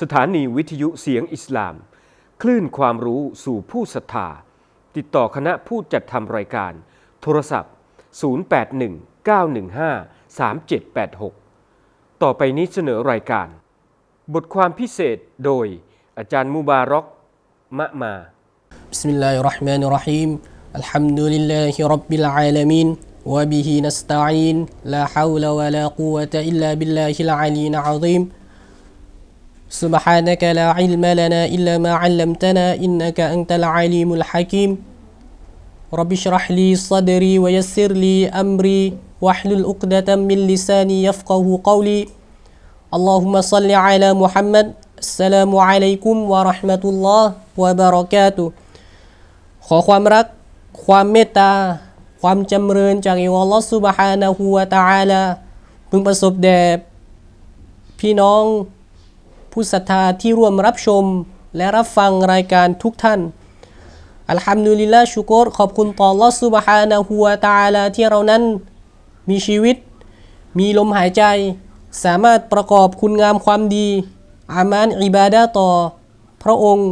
สถานีวิทยุเสียงอิสลาม คลื่นความรู้สู่ผู้ศรัทธา ติดต่อคณะผู้จัดทำรายการ โทรศัพท์ 0819153786 ต่อไปนี้เสนอรายการ บทความพิเศษโดยอาจารย์มูบารอกมะมาบิสมิลลาฮิรเราะห์มานิ بسم الله الرحمن الرحيم الحمد لله رب العالمين وبه نستعين لا حول ولا قوة إلا بالله العلي العظيم سبحانك لا علم لنا إلا ما علمتنا إنك أنت العليم الحكيم رب اشرح لي صدري ويسر لي أمري واحلل عقدة من لساني يفقه قولي اللهم صل على محمد السلام عليكم ورحمة الله وبركاته ขอความรัก ความเมตตา ความจำเริญจากอัลลอฮฺซุบฮานะฮูวะตะอาลาพึงประสบแด่พี่น้อง ผู้ศรัทธาที่ร่วมรับชม และรับฟังรายการทุกท่าน อัลฮัมดุลิลลาห์ชุกรขอบคุณต่อลอฮฺซุบฮานะฮูวะตะอาลาที่เรานั้นมีชีวิต มีลมหายใจ สามารถประกอบคุณงามความดี อามานอิบาดะห์ต่อ พระองค์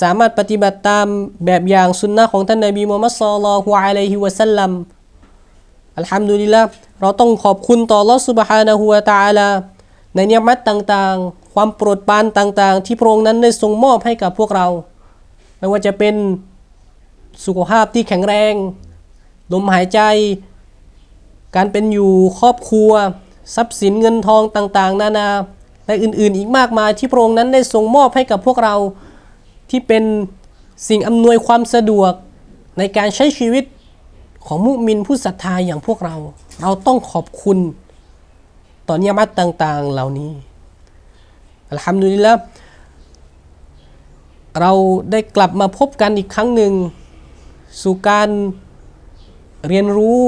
สามารถปฏิบัติตามแบบอย่างสุนนะของท่านนบีมูฮัมมัดศ็อลลัลฮุอะลัยฮิวะสัลลัมอัลฮัมดุลิลละเราต้องขอบคุณต่อลอฮฺซุบฮานะฮูวะตะอาลาในเนียมัตต่างๆ ความโปรดปรานต่างๆ ที่พระองค์นั้นได้ทรงมอบให้กับพวกเรา ไม่ว่าจะเป็นสุขภาพที่แข็งแรง ลมหายใจ การเป็นอยู่ครอบครัว ทรัพย์สินเงินทองต่างๆ นานาและอื่นๆ อีกมากมายที่พระองค์นั้นได้ทรงมอบให้กับพวกเราที่เป็นสิ่งอำนวยความสะดวกในการใช้ชีวิตของมุมินผู้ศรัทธาอย่างพวกเรา เราต้องขอบคุณ ต่อเนียมัตต่างๆ เหล่านี้ อัลฮัมดุลิลละเราได้กลับมาพบกันอีกครั้งหนึ่ง สู่การเรียนรู้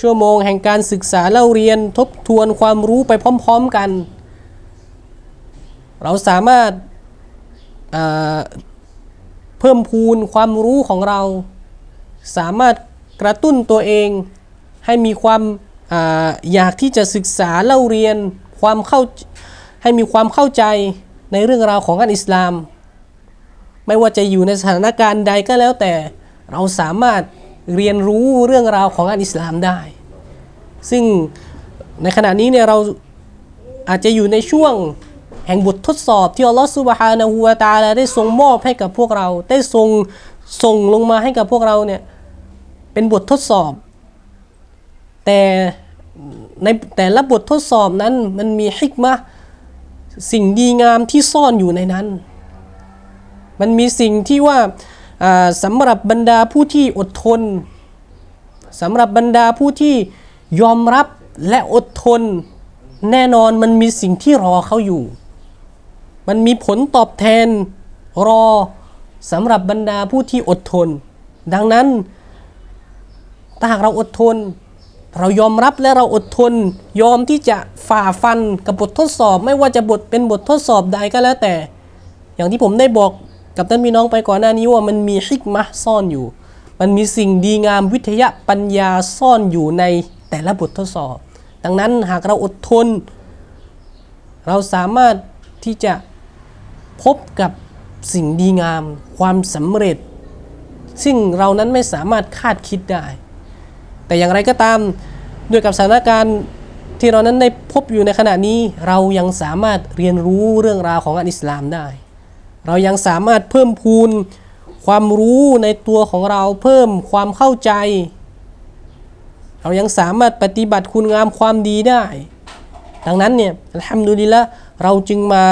ชั่วโมงแห่งการศึกษาเล่าเรียนทบทวนความรู้ไปพร้อมๆกัน เราสามารถเพิ่มพูนความรู้ของเรา สามารถกระตุ้นตัวเอง ให้มีความออยากที่จะศึกษาเล่าเรียนความเข้า ให้มีความเข้าใจในเรื่องราวของอันอิสลาม ไม่ว่าจะอยู่ในสถานการณ์ใดก็แล้วแต่เราสามารถเรียนรู้เรื่องราวของอันอิสลามได้ ซึ่งในขณะนี้เนี่ยเราอาจจะอยู่ในช่วงแห่งบททดสอบที่อัลลอฮฺซุบฮานะฮูวะตาลาได้ทรงมอบให้กับพวกเรา ได้ทรงส่งลงมาให้กับพวกเราเนี่ยเป็นบททดสอบ แต่ในแต่ละบททดสอบนั้นมันมีฮิกมะ สิ่งดีงามที่ซ่อนอยู่ในนั้น มันมีสิ่งที่ว่าสำหรับบรรดาผู้ที่อดทนสำหรับบรรดาผู้ที่ยอมรับและอดทน แน่นอนมันมีสิ่งที่รอเขาอยู่ มันมีผลตอบแทนรอสำหรับบรรดาผู้ที่อดทน ดังนั้นถ้าหากเราอดทน เรายอมรับและเราอดทน ยอมที่จะฝ่าฟันกับบททดสอบ ไม่ว่าจะบทเป็นบททดสอบใดก็แล้วแต่ อย่างที่ผมได้บอกกับท่านพี่น้องไปก่อนหน้านี้ว่ามันมีฮิกมะห์ซ่อนอยู่ มันมีสิ่งดีงามวิทยาปัญญาซ่อนอยู่ในแต่ละบททดสอบ ดังนั้นหากเราอดทน เราสามารถที่จะพบกับสิ่งดีงาม ความสำเร็จ ซึ่งเรานั้นไม่สามารถคาดคิดได้ แต่อย่างไรก็ตามด้วยกับสถานการณ์ที่เรานั้นได้พบอยู่ในขณะนี้เรายังสามารถเรียนรู้เรื่องราวของอันอิสลามได้ เรายังสามารถเพิ่มพูนความรู้ในตัวของเราเพิ่มความเข้าใจ เรายังสามารถปฏิบัติคุณงามความดีได้ ดังนั้นเนี่ยอัลฮัมดุลิลละเราจึงมา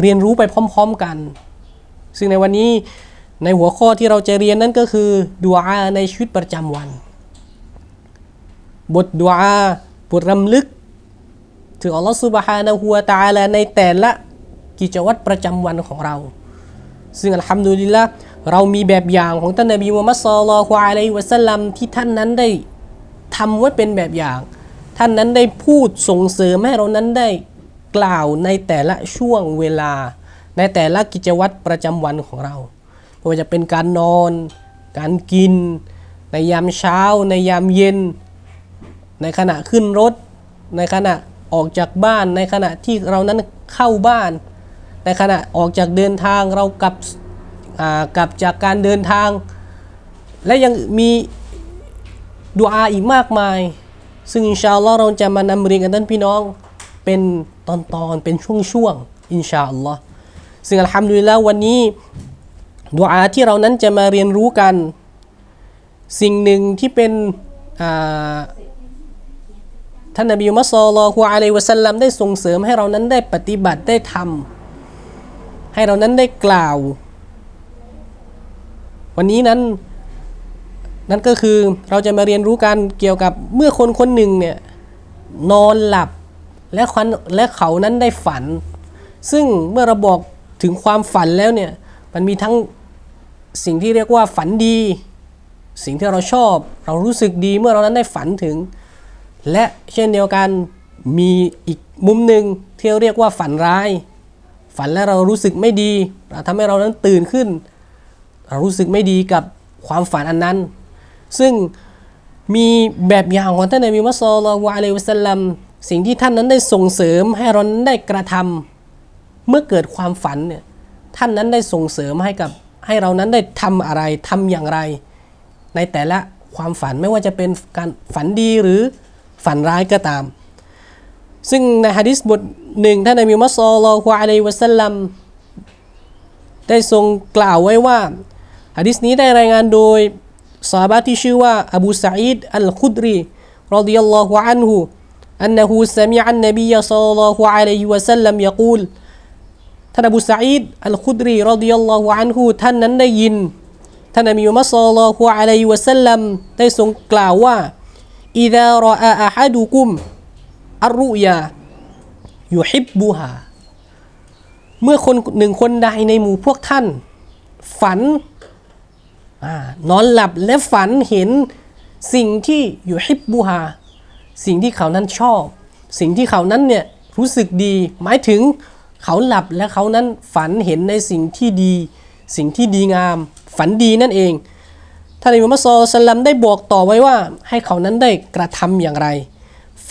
เรียนรู้ไปพร้อม ๆกัน ซึ่งในวันนี้ในหัวข้อที่เราจะเรียนนั่นก็คือดุอาในชีวิตประจำวัน บทดุอาบทรำลึก ถึงอัลลอฮฺซุบฮานะฮูวตาลาในแต่ละกิจวัตรประจำวันของเรา ซึ่งอัลฮัมดุลิลละเรามีแบบอย่างของท่านนบีมุฮัมมัดศ็อลลัลลอฮุอะลัยฮิวะสัลลัมที่ท่านนั้นได้ทำไว้เป็นแบบอย่าง ท่านนั้นได้พูดส่งเสริมให้เรานั้นได้กล่าวในแต่ละช่วงเวลา ในแต่ละกิจวัตรประจำวันของเราไม่ว่าจะเป็นการนอน การกิน ในยามเช้า ในยามเย็น ในขณะขึ้นรถ ในขณะออกจากบ้าน ในขณะที่เรานั้นเข้าบ้านแต่ขณะออกจากเดินทางเรากลับกลับจากการเดินทาง และยังมีดูอาอีกมากมาย ซึ่งอินชาอัลลอฮ์เราจะมานำเรียนกันท่านพี่น้องเป็นตอนตอนเป็นช่วงๆอินชาอัลลอฮ์ซึ่งอัลฮัมดุลิลละวันนี้ดูอาที่เรานั้นจะมาเรียนรู้กัน สิ่งหนึ่งที่เป็น ท่านนบีมุฮัมมัดศ็อลลัลลอฮุอะลัยวะสัลลัมได้ส่งเสริมให้เรานั้นได้ปฏิบัติได้ทำให้เรานั้นได้กล่าว วันนี้นั้นนั่นก็คือเราจะมาเรียนรู้กันเกี่ยวกับเมื่อคนคนหนึ่งเนี่ยนอนหลับและควันและเขานั้นได้ฝัน ซึ่งเมื่อเราบอกถึงความฝันแล้วเนี่ยมันมีทั้งสิ่งที่เรียกว่าฝันดี สิ่งที่เราชอบ เรารู้สึกดีเมื่อเรานั้นได้ฝันถึง และเช่นเดียวกันมีอีกมุมหนึ่งที่เรียกว่าฝันร้าย ฝันแล้วเรารู้สึกไม่ดีเราทำให้เรานั้นตื่นขึ้น เรารู้สึกไม่ดีกับความฝันอันนั้น ซึ่งมีแบบอย่างของท่านนบีมุฮัมมัดศ็อลลัลลอฮุอะลัยฮิวะสัลลัมสิ่งที่ท่านนั้นได้ส่งเสริมให้เรานั้นได้กระทำเมื่อเกิดความฝันเนี่ยท่านนั้นได้ส่งเสริมให้กับให้เรานั้นได้ทำอะไรทำอย่างไร ในแต่ละความฝันไม่ว่าจะเป็นการฝันดีหรือ ฝันร้ายก็ตาม ซึ่งในฮะดิษบทหนึ่งท่านนบีมุฮัมมัดศ็อลลัลลอฮุอะลัยฮิวะสัลลัม ได้ทรงกล่าวไว้ว่าฮะดิษนี้ได้รายงานโดยซาบะที่ชื่อว่าอบูสะอีดอัลคุดรีรดิยัลลอฮุอันฮุ أنه سمع النبي صلى الله عليه وسلم يقول ท่านอบูสะอีดอัลคุดรีรดิยัลลอฮุอันฮุท่านนั้นได้ยิน ท่านนบีมุฮัมมัดศ็อลลัลลอฮุอะลัยฮิวะสัลลัมได้ทรงกล่าวว่า อิดารออาอาดุกุมอัรุยาอยู่ฮิบบูฮาเมื่อคนหนึ่งคนใดในหมู่พวกท่าน ฝันนอนหลับและฝันเห็นสิ่งที่อยู่ฮิบบูฮาสิ่งที่เขานั้นชอบ สิ่งที่เขานั้นเนี่ยรู้สึกดี หมายถึงเขาหลับและเขานั้นฝันเห็นในสิ่งที่ดี สิ่งที่ดีงาม ฝันดีนั่นเอง ท่านอิมามะซอสลัมได้บอกต่อไว้ว่า ให้เขานั้นได้กระทำอย่างไร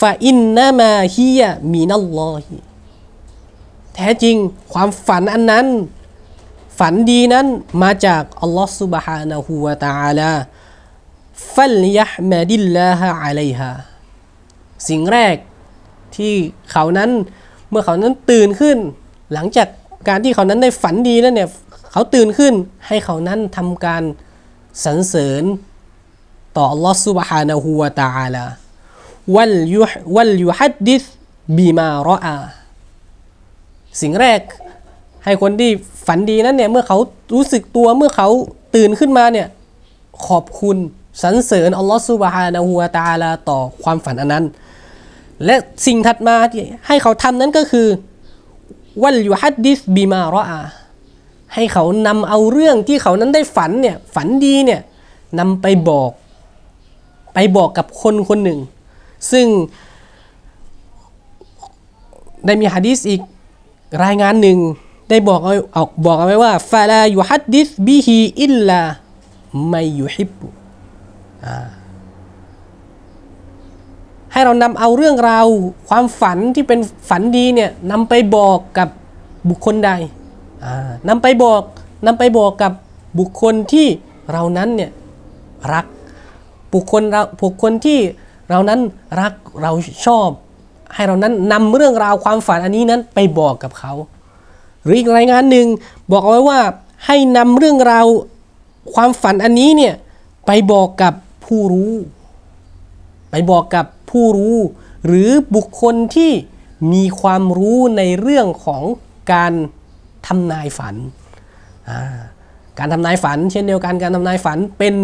ฟาอินนามาฮียมีนัลลอฮีแท้จริงความฝันอันนั้น ฝันดีนั้นมาจากอัลลอฮ์ซุบฮานะฮูวะตาลาฟัลยะมดิลลาฮะอะลัยฮะสิ่งแรกที่เขานั้นเมื่อเขานั้นตื่นขึ้น หลังจากการที่เขานั้นได้ฝันดีแล้วเนี่ย เขาตื่นขึ้นให้เขานั้นทำการ สรรเสริญต่ออัลลอฮ์ซุบฮานะฮูวะตาอาลวัลยุวัลยุฮัดดิษบีมารออา สิ่งแรกให้คนที่ฝันดีนั้นเนี่ย เมื่อเขารู้สึกตัวเมื่อเขาตื่นขึ้นมาเนี่ย ขอบคุณสรรเสริญอัลลอฮฺซุบฮานะฮูวะตาอาลาต่อความฝันอันนั้น และสิ่งถัดมาที่ให้เขาทำนั้นก็คือวัลยุฮัดดิษบีมารออา ให้เขานำเอาเรื่องที่เขานั้นได้ฝันเนี่ยฝันดีเนี่ยนำไปบอก ไปบอกกับคนคนหนึ่ง ซึ่งได้มีฮะดีษอีกรายงานหนึ่งได้บอกเอาเอาบอกเอาไว้ว่าฟาลายุฮัดดิษบิฮิอิลลาไม่ยุฮิบุให้เรานำเอาเรื่องราวความฝันที่เป็นฝันดีเนี่ยนำไปบอกกับบุคคลใด นำไปบอกนำไปบอกกับบุคคลที่เรานั้นเนี่ยรักบุคคลเราบุคคลที่เรานั้นรักเราชอบ ให้เรานั้นนำเรื่องราวความฝันอันนี้นั้นไปบอกกับเขา หรืออีกรายงานหนึ่งบอกเอาไว้ว่าให้นำเรื่องราวความฝันอันนี้เนี่ยไปบอกกับผู้รู้ ไปบอกกับผู้รู้ หรือบุคคลที่มีความรู้ในเรื่องของการ ทำนายฝัน การทำนายฝัน เช่นเดียวกันการทำนายฝันเป็น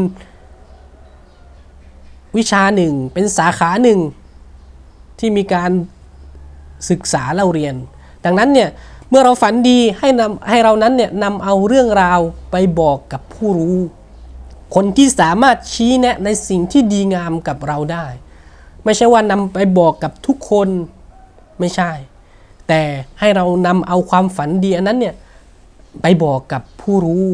วิชาหนึ่งเป็นสาขาหนึ่งที่มีการศึกษาเล่าเรียน ดังนั้นเนี่ยเมื่อเราฝันดีให้นำให้เรานั้นเนี่ยนำเอาเรื่องราวไปบอกกับผู้รู้ คนที่สามารถชี้แนะในสิ่งที่ดีงามกับเราได้ ไม่ใช่ว่านำไปบอกกับทุกคนไม่ใช่ แต่ให้เรานำเอาความฝันดีอันนั้นเนี่ยไปบอกกับผู้รู้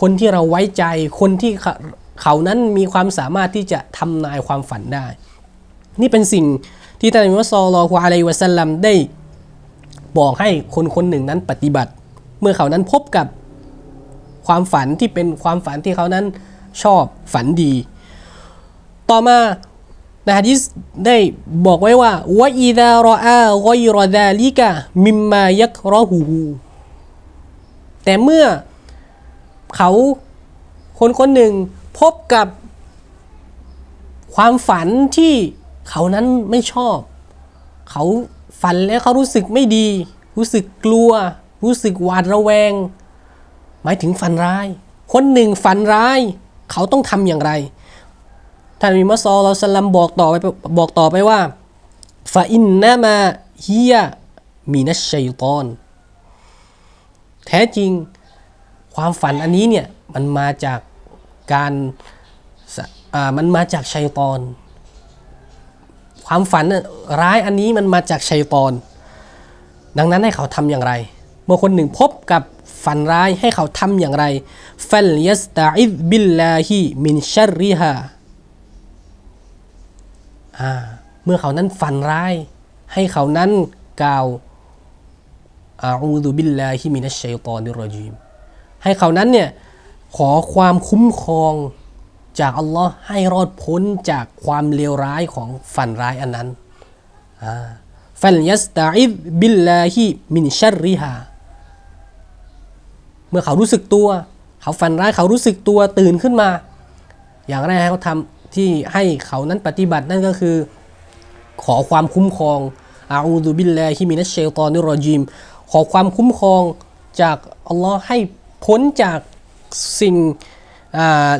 คนที่เราไว้ใจ คนที่เขาเขานั้นมีความสามารถที่จะทำนายความฝันได้ นี่เป็นสิ่งที่ท่านอิมุฮัมมัดศ็อลอฮุอะลัยวะสัลลัมได้บอกให้คนคนหนึ่งนั้นปฏิบัติ เมื่อเขานั้นพบกับความฝันที่เป็นความฝันที่เขานั้นชอบฝันดี ต่อมา ในฮะดิษได้บอกไว้ว่าวะอีดารออากอยรอดาลิกะมิมมายักรอหูแต่เมื่อเขาคนคนหนึ่งพบกับความฝันที่เขานั้นไม่ชอบ เขาฝันแล้วเขารู้สึกไม่ดี รู้สึกกลัว รู้สึกหวาดระแวง หมายถึงฝันร้าย คนหนึ่งฝันร้าย เขาต้องทำอย่างไร ท่านอิมัสซอลลัลลอฮุสลัมบอกต่อไปบอกต่อไปว่าฟาอินนามาฮียมีนัชชัยตอน แท้จริงความฝันอันนี้เนี่ย มันมาจากการมันมาจากชัยตอน ความฝันร้ายอันนี้มันมาจากชัยตอน ดังนั้นให้เขาทำอย่างไร เมื่อคนหนึ่งพบกับฝันร้ายให้เขาทำอย่างไรฟัลยัสตาอิดบิลลาฮิมินชัรริฮา เมื่อเขานั้นฝันร้าย ให้เขานั้นกล่าวอาอูดุบิลลาฮิมินัชชัยตอนิรรจีมให้เขานั้นเนี่ยขอความคุ้มครองจากอัลลอฮ์ให้รอดพ้นจากความเลวร้ายของฝันร้ายอันนั้นฟัลยัสตาอิดบิลลาฮิมินชัรริฮาเมื่อเขารู้สึกตัว เขาฝันร้ายเขารู้สึกตัวตื่นขึ้นมา อย่างแรกให้เขาทำ ที่ให้เขานั้นปฏิบัตินั่นก็คือ ขอความคุ้มครองอาอูดุบิลลาฮิมินัชชัยตอนิรรจีมขอความคุ้มครองจากอัลลอฮ์ให้พ้นจากสิ่ง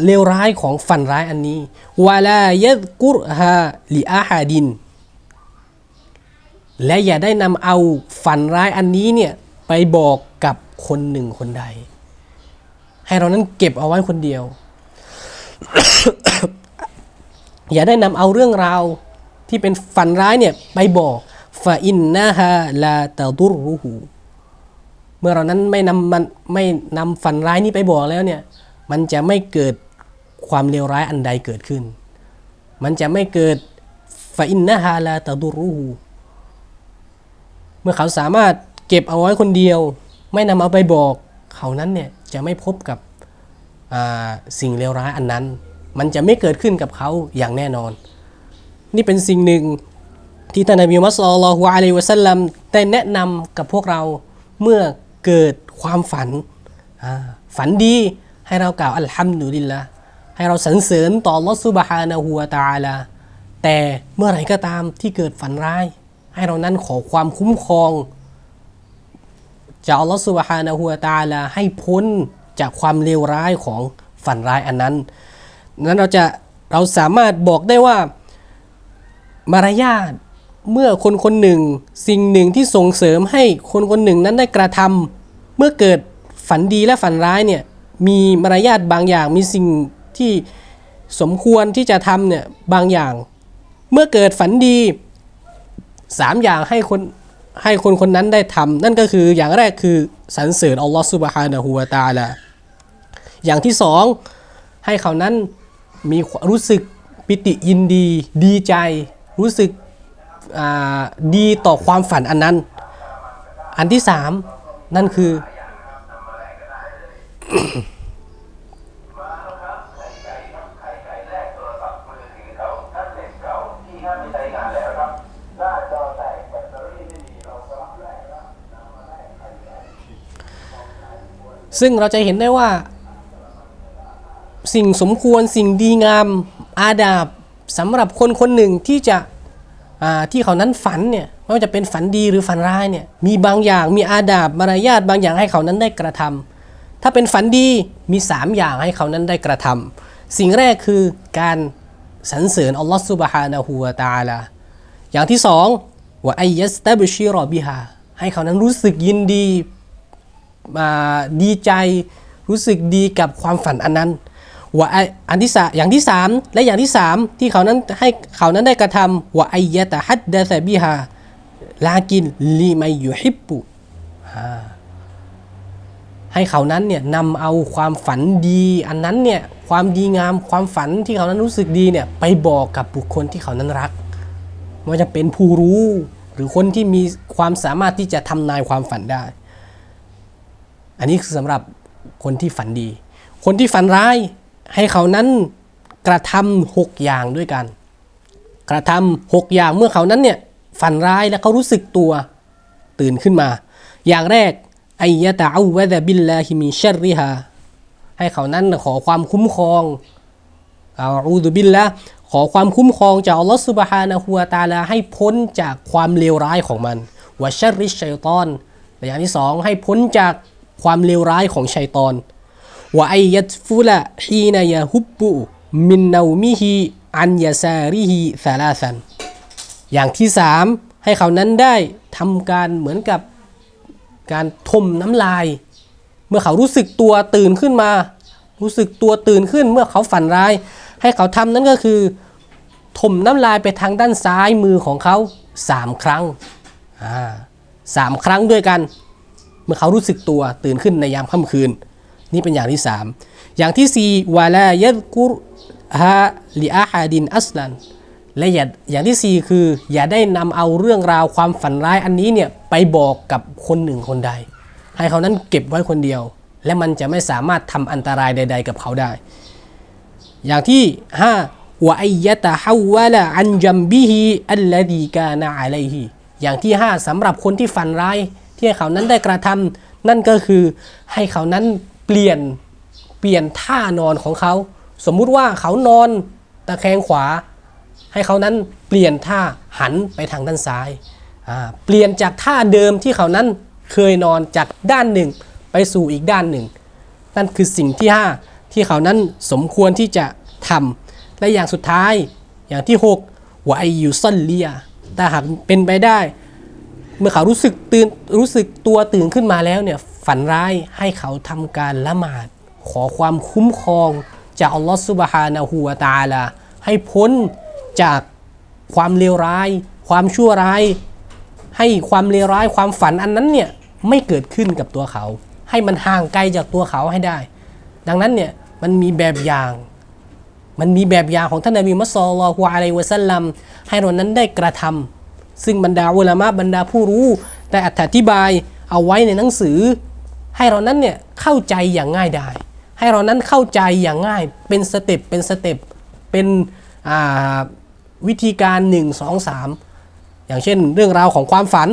เลวร้ายของฝันร้ายอันนี้วะลายัดกุรฮาลิอาฮาดิน และอย่าได้นำเอาฝันร้ายอันนี้เนี่ยไปบอกกับคนหนึ่งคนใด ให้เรานั้นเก็บเอาไว้คนเดียว อย่าได้นำเอาเรื่องราวที่เป็นฝันร้ายเนี่ยไปบอกฟาอินนาฮาลาตาดุรุหูเมื่อเรานั้นไม่นำมันไม่นำฝันร้ายนี้ไปบอกแล้วเนี่ย มันจะไม่เกิดความเลวร้ายอันใดเกิดขึ้น มันจะไม่เกิดฟาอินนาฮาลาตาดุรุหูเมื่อเขาสามารถเก็บเอาไว้คนเดียว ไม่นำเอาไปบอก เขานั้นเนี่ยจะไม่พบกับสิ่งเลวร้ายอันนั้น มันจะไม่เกิดขึ้นกับเขาอย่างแน่นอน นี่เป็นสิ่งหนึ่งที่ท่านนบีมุฮัมมัดศ็อลลัลลอฮุอะลัยวะสัลลัมได้แนะนำกับพวกเราเมื่อเกิดความฝัน ฝันดีให้เรากล่าวอัลฮัมดุลิลละให้เราสรรเสริญต่อลอฮฺซุบฮานะฮูวตาลาแต่เมื่อไหร่ก็ตามที่เกิดฝันร้าย ให้เรานั้นขอความคุ้มครองจากอัลลอฮฺสุบฮานะฮูวตาลาให้พ้นจากความเลวร้ายของฝันร้ายอันนั้น นั้นเราจะเราสามารถบอกได้ว่ามารยาทเมื่อคนคนหนึ่ง สิ่งหนึ่งที่ส่งเสริมให้คนคนหนึ่งนั้นได้กระทำเมื่อเกิดฝันดีและฝันร้ายเนี่ยมีมารยาทบางอย่างมีสิ่งที่สมควรที่จะทำเนี่ยบางอย่าง เมื่อเกิดฝันดีสามอย่างให้คนให้คนคนนั้นได้ทำนั่นก็คืออย่างแรกคือสรรเสริญอัลลอฮฺสุบฮานะฮูวะตาลาอย่างที่สองให้เขานั้น มีรู้สึกปิติยินดีดีใจ รู้สึกดีต่อความฝันอันนั้น อันที่สามนั่นคือ ซึ่งเราจะเห็นได้ว่า สิ่งสมควรสิ่งดีงามอาดาบสำหรับคนคนหนึ่งที่จะที่เขานั้นฝันเนี่ยไม่ว่าจะเป็นฝันดีหรือฝันร้ายเนี่ยมีบางอย่างมีอาดาบมารยาทบางอย่างให้เขานั้นได้กระทำถ้าเป็นฝันดีมีสามอย่างให้เขานั้นได้กระทำสิ่งแรกคือการสรรเสริญอัลลอฮฺซุบฮานะฮูวะตาลาอย่างที่สองว่าไอยัสตบชิรอบิฮาให้เขานั้นรู้สึกยินดีมาดีใจรู้สึกดีกับความฝันอันนั้น ว่าไออันที่สามอย่างที่สามและอย่างที่สามที่เขานั้นให้เขานั้นได้กระทำว่าไอยะตะฮัดดะซะบิฮาลากินลีมัยยุฮิบุให้เขานั้นเนี่ยนำเอาความฝันดี อันนั้นเนี่ยความดีงามความฝันที่เขานั้นรู้สึกดีเนี่ยไปบอกกับบุคคลที่เขานั้นรักไม่ว่าจะเป็นผู้รู้ หรือคนที่มีความสามารถที่จะทำนายความฝันได้ อันนี้คือสำหรับคนที่ฝันดี คนที่ฝันร้าย ให้เขานั้นกระทำหกอย่างด้วยกัน กระทำหกอย่างเมื่อเขานั้นเนี่ยฝันร้ายแล้วเขารู้สึกตัวตื่นขึ้นมา อย่างแรกไอยะตะอูวะดะบิลลาฮิมิชัรริฮาให้เขานั้นขอความคุ้มครองอาอูดุบิลละขอความคุ้มครองจากอัลลอฮฺสุบฮานะฮูวะตาลาให้พ้นจากความเลวร้ายของมันวะชัรริชชัยตอนและอย่างที่สองให้พ้นจากความเลวร้ายของชัยตอน วะไอยัตฟุละฮีนายะฮุบบุมินนามิฮิอันยาซาริฮิซาลาซันอย่างที่สามให้เขานั้นได้ทำการเหมือนกับการทมน้ำลาย เมื่อเขารู้สึกตัวตื่นขึ้นมา รู้สึกตัวตื่นขึ้นเมื่อเขาฝันร้าย ให้เขาทำนั้นก็คือถมน้ำลายไปทางด้านซ้ายมือของเขาสามครั้งสามครั้งด้วยกัน เมื่อเขารู้สึกตัวตื่นขึ้นในยามค่ำคืน นี่เป็นอย่างที่สามอย่างที่สี่วาลายัดกุรฮะลิอาฮาดินอัสลันและอย่าอย่างที่สี่คือ อย่าได้นำเอาเรื่องราวความฝันร้ายอันนี้เนี่ยไปบอกกับคนหนึ่งคนใด ให้เขานั้นเก็บไว้คนเดียว และมันจะไม่สามารถทำอันตรายใด ๆ กับเขาได้ อย่างที่ห้าวะไอยะตะฮาวะละอันจัมบิฮิอัลลดีกานะอะลัยฮิอย่างที่ห้าสำหรับคนที่ฝันร้าย ที่ให้เขานั้นได้กระทำนั่นก็คือให้เขานั้น เปลี่ยนเปลี่ยนท่านอนของเขา สมมุติว่าเขานอนตะแคงขวา ให้เขานั้นเปลี่ยนท่าหันไปทางด้านซ้ายเปลี่ยนจากท่าเดิมที่เขานั้นเคยนอนจากด้านหนึ่งไปสู่อีกด้านหนึ่ง นั่นคือสิ่งที่ 5 ที่เขานั้นสมควรที่จะทำและอย่างสุดท้ายอย่างที่6วไอยูซัลเลียแต่หากเป็นไปได้ เมื่อเขารู้สึกตื่นรู้สึกตัวตื่นขึ้นมาแล้วเนี่ย ฝันร้ายให้เขาทำการละหมาด ขอความคุ้มครอง จากอัลลอฮฺซุบฮานะฮูวะตาลาให้พ้นจากความเลวร้าย ความชั่วร้าย ให้ความเลวร้ายความฝันอันนั้นเนี่ยไม่เกิดขึ้นกับตัวเขา ให้มันห่างไกลจากตัวเขาให้ได้ ดังนั้นเนี่ยมันมีแบบอย่างมันมีแบบอย่างของท่านนบีมุสลิมฮุอะลัยวะสัลลัมให้เรานั้นได้กระทำซึ่งบรรดาอุลามะบรรดาผู้รู้ ได้อธิบายเอาไว้ในหนังสือ ให้เรานั้นเนี่ยเข้าใจอย่างง่ายได้ ให้เรานั้นเข้าใจอย่างง่ายเป็นสเต็ปเป็นสเต็ปเป็นวิธีการ 1 2 3 อย่างเช่น เรื่องราวของความฝัน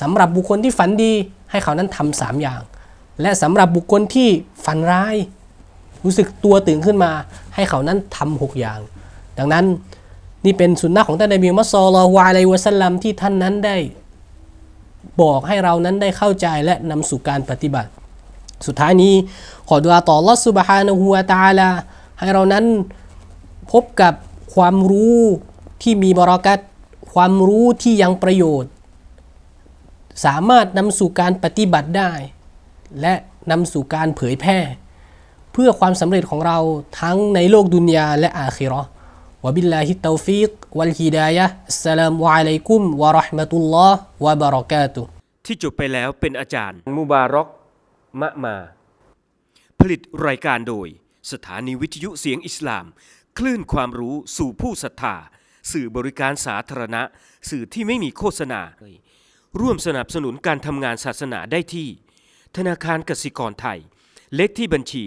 สำหรับบุคคลที่ฝันดี ให้เขานั้นทำสามอย่าง และสำหรับบุคคลที่ฝันร้าย รู้สึกตัวตื่นขึ้นมา ให้เขานั้นทำหกอย่าง ดังนั้นนี่เป็นสุนนะของท่านนบีมุสลิมวะลัยวะสัลลัมที่ท่านนั้นได้ บอกให้เรานั้นได้เข้าใจและนำสู่การปฏิบัติ สุดท้ายนี้ขอดุอาต่อลอสุบฮานะฮูวะตาลาให้เรานั้นพบกับความรู้ที่มีบรากัตความรู้ที่ยังประโยชน์ สามารถนำสู่การปฏิบัติได้ และนำสู่การเผยแพร่ เพื่อความสำเร็จของเราทั้งในโลกดุนยาและอาคิเราะห์วะบิลลาฮิตตอ ฟิกวัลฮิดายะฮ์อัสสลามุอะลัยกุมวะเราะห์มะตุลลอฮ์วะบะเราะกาตุฮ์ที่จบไปแล้วเป็นอาจารย์ มุบารอกมะมา ผลิตรายการโดย สถานีวิทยุเสียงอิสลาม คลื่นความรู้สู่ผู้ศรัทธา สื่อบริการสาธารณะ สื่อที่ไม่มีโฆษณา ร่วมสนับสนุนการทำงานศาสนาได้ที่ ธนาคารกสิกรไทย เลขที่บัญชี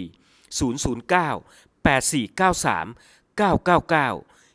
009 8493 999